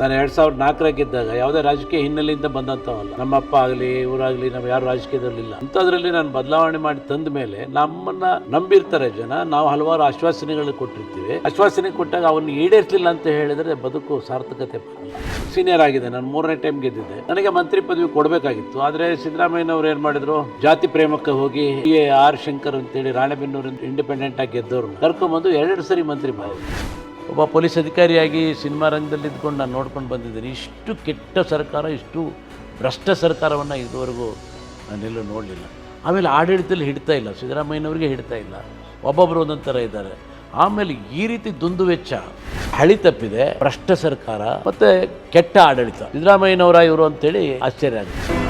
ನಾನು ಎರಡ್ ಸಾವಿರದ ನಾಲ್ಕರಾಗಿದ್ದಾಗ ಯಾವುದೇ ರಾಜಕೀಯ ಹಿನ್ನೆಲೆಯಿಂದ ಬಂದಂಥವಲ್ಲ. ನಮ್ಮ ಅಪ್ಪ ಆಗಲಿ, ಇವರಾಗಲಿ, ನಾವು ಯಾರು ರಾಜಕೀಯದಲ್ಲಿ ಇಲ್ಲ ಅಂಥದ್ರಲ್ಲಿ ನಾನು ಬದಲಾವಣೆ ಮಾಡಿ ತಂದ ಮೇಲೆ ನಮ್ಮನ್ನ ನಂಬಿರ್ತಾರೆ ಜನ. ನಾವು ಹಲವಾರು ಆಶ್ವಾಸನೆಗಳು ಕೊಟ್ಟಿರ್ತೀವಿ. ಆಶ್ವಾಸನೆ ಕೊಟ್ಟಾಗ ಅವನ್ನ ಈಡೇರಿಸಲಿಲ್ಲ ಅಂತ ಹೇಳಿದ್ರೆ ಬದುಕು ಸಾರ್ಥಕತೆ ಸೀನಿಯರ್ ಆಗಿದೆ ನಾನು, ಮೂರನೇ ಟೈಮ್ ಗೆದ್ದಿದ್ದೆ. ನನಗೆ ಮಂತ್ರಿ ಪದವಿ ಕೊಡಬೇಕಾಗಿತ್ತು. ಆದರೆ ಸಿದ್ದರಾಮಯ್ಯನವ್ರು ಏನು ಮಾಡಿದ್ರು? ಜಾತಿ ಪ್ರೇಮಕ್ಕೆ ಹೋಗಿ ಎ ಆರ್ ಶಂಕರ್ ಅಂತೇಳಿ ರಾಣೆಬೆನ್ನೂರಿಂದ ಇಂಡಿಪೆಂಡೆಂಟ್ ಆಗಿ ಗೆದ್ದವ್ರು ಕರ್ಕೊಂಬಂದು ಎರಡು ಸರಿ ಮಂತ್ರಿ ಮಾಡಿದ್ರು. ಒಬ್ಬ ಪೊಲೀಸ್ ಅಧಿಕಾರಿಯಾಗಿ ಸಿನಿಮಾ ರಂಗದಲ್ಲಿ ಇದ್ಕೊಂಡು ನಾನು ನೋಡ್ಕೊಂಡು ಬಂದಿದ್ದೀನಿ. ಇಷ್ಟು ಕೆಟ್ಟ ಸರ್ಕಾರ, ಇಷ್ಟು ಭ್ರಷ್ಟ ಸರ್ಕಾರವನ್ನು ಇದುವರೆಗೂ ನಾನೆಲ್ಲೂ ನೋಡಲಿಲ್ಲ. ಆಮೇಲೆ ಆಡಳಿತದಲ್ಲಿ ಹಿಡ್ತಾ ಇಲ್ಲ, ಸಿದ್ದರಾಮಯ್ಯನವರಿಗೆ ಹಿಡ್ತಾ ಇಲ್ಲ. ಒಬ್ಬೊಬ್ಬರು ಒಂದೊಂದು ಥರ ಇದ್ದಾರೆ. ಆಮೇಲೆ ಈ ರೀತಿ ದುಂದು ವೆಚ್ಚ, ಹಳಿ ತಪ್ಪಿದೆ, ಭ್ರಷ್ಟ ಸರ್ಕಾರ, ಮತ್ತು ಕೆಟ್ಟ ಆಡಳಿತ. ಸಿದ್ದರಾಮಯ್ಯನವರ ಇವರು ಅಂತೇಳಿ ಆಶ್ಚರ್ಯ ಆಗುತ್ತೆ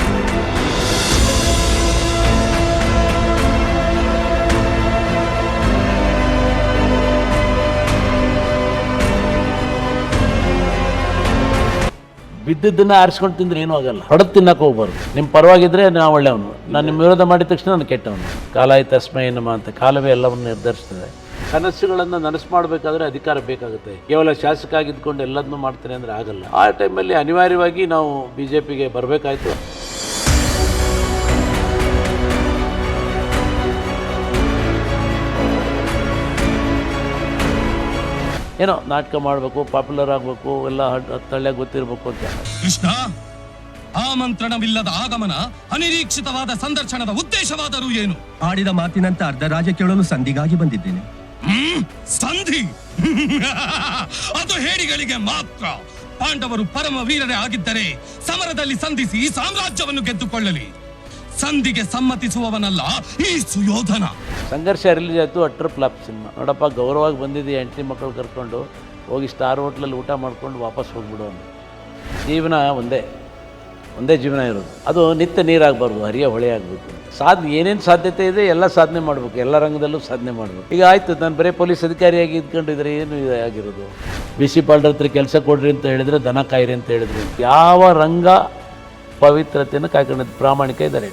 ಬಿದ್ದದ್ದನ್ನ ಆರಿಸ್ಕೊಂಡು ತಿಂದ್ರೆ ಏನೂ ಆಗಲ್ಲ. ಹೊಡೆದು ತಿನ್ನಕ್ಕೆ ಹೋಗ್ಬಾರ್ದು. ನಿಮ್ಮ ಪರವಾಗಿದ್ರೆ ನಾವು ಒಳ್ಳೆಯವನು. ನಾನು ನಿಮ್ಮ ವಿರೋಧ ಮಾಡಿದ ತಕ್ಷಣ ನಾನು ಕೆಟ್ಟವನು. ಕಾಲಾಯ ತಸ್ಮೈ ನಮ ಅಂತ ಕಾಲವೇ ಎಲ್ಲವನ್ನು ನಿರ್ಧರಿಸ್ತದೆ. ಕನಸುಗಳನ್ನು ನನಸು ಮಾಡಬೇಕಾದ್ರೆ ಅಧಿಕಾರ ಬೇಕಾಗುತ್ತೆ. ಕೇವಲ ಶಾಸಕ ಆಗಿದ್ಕೊಂಡು ಎಲ್ಲದನ್ನೂ ಮಾಡ್ತೇನೆ ಅಂದರೆ ಆಗಲ್ಲ. ಆ ಟೈಮಲ್ಲಿ ಅನಿವಾರ್ಯವಾಗಿ ನಾವು ಬಿ ಜೆ ಪಿಗೆ ಬರಬೇಕಾಯ್ತು. ಏನೋ ನಾಟಕ ಮಾಡಬೇಕು ಪಾಪ್ಯುಲರ್ ಆಗಬೇಕು ಎಲ್ಲ ತಳ್ಳೆ ಗೊತ್ತಿರಬೇಕು ಅಂತ. ಕೃಷ್ಣ ಆಮಂತ್ರಣವಿಲ್ಲದ ಆಗಮನ ಅನಿರೀಕ್ಷಿತವಾದ ಸಂದರ್ಶನದ ಉದ್ದೇಶವಾದರೂ ಏನು? ಆಡಿದ ಮಾತಿನಂತೆ ಅರ್ಧ ರಾಜ್ಯ ಕೇಳಲು ಸಂಧಿಗಾಗಿ ಬಂದಿದ್ದೇನೆ? ಸಂಧಿ. ಅದು ಹೇಡಿಗಳಿಗೆ ಮಾತ್ರ. ಪಾಂಡವರು ಪರಮ ವೀರರೇ ಆಗಿದ್ದರೆ ಸಮರದಲ್ಲಿ ಸಂಧಿಸಿ ಸಾಮ್ರಾಜ್ಯವನ್ನು ಗೆದ್ದುಕೊಳ್ಳಲಿ. ಸಂಧಿಗೆ ಸಮ್ಮತಿಸುವವನಲ್ಲ ಈ ಸುಯೋಧನ ಸಂಘರ್ಷ ರಿಲೀಸ್ ಆಯಿತು, ಅಟ್ರ್ ಫ್ಲಾಪ್ ಸಿನಿಮಾ. ನೋಡಪ್ಪ, ಗೌರವವಾಗಿ ಬಂದಿದ್ದೆ ಎಂಟ್ರಿ ಮಕ್ಕಳು ಕರ್ಕೊಂಡು ಹೋಗಿ ಸ್ಟಾರ್ ಹೋಟ್ಲಲ್ಲಿ ಊಟ ಮಾಡ್ಕೊಂಡು ವಾಪಸ್ ಹೋಗ್ಬಿಡು ಅಂತ. ಜೀವನ ಒಂದೇ ಒಂದೇ ಜೀವನ ಇರೋದು. ಅದು ನಿತ್ಯ ನೀರಾಗಬಾರ್ದು, ಹರಿಯ ಹೊಳೆ ಆಗಬೇಕು. ಸಾಧನೆ, ಏನೇನು ಸಾಧ್ಯತೆ ಇದೆ, ಎಲ್ಲ ಸಾಧನೆ ಮಾಡಬೇಕು. ಎಲ್ಲ ರಂಗದಲ್ಲೂ ಸಾಧನೆ ಮಾಡಬೇಕು. ಈಗ ಆಯಿತು, ನಾನು ಬರೀ ಪೊಲೀಸ್ ಅಧಿಕಾರಿಯಾಗಿ ಇದ್ಕೊಂಡಿದ್ರೆ ಏನು ಆಗಿರೋದು? ಬಿ ಸಿ ಪಾಲ್ಡರ್ ಹತ್ರ ಕೆಲಸ ಕೊಡ್ರಿ ಅಂತ ಹೇಳಿದ್ರೆ, ದನ ಕಾಯಿರಿ ಅಂತ ಹೇಳಿದ್ರು. ಯಾವ ರಂಗ ಪವಿತ್ರತೆಯನ್ನು ಕಾಯ್ಕೊಂಡಿದ್ದು? ಪ್ರಾಮಾಣಿಕ ಇದ್ದಾರೆ.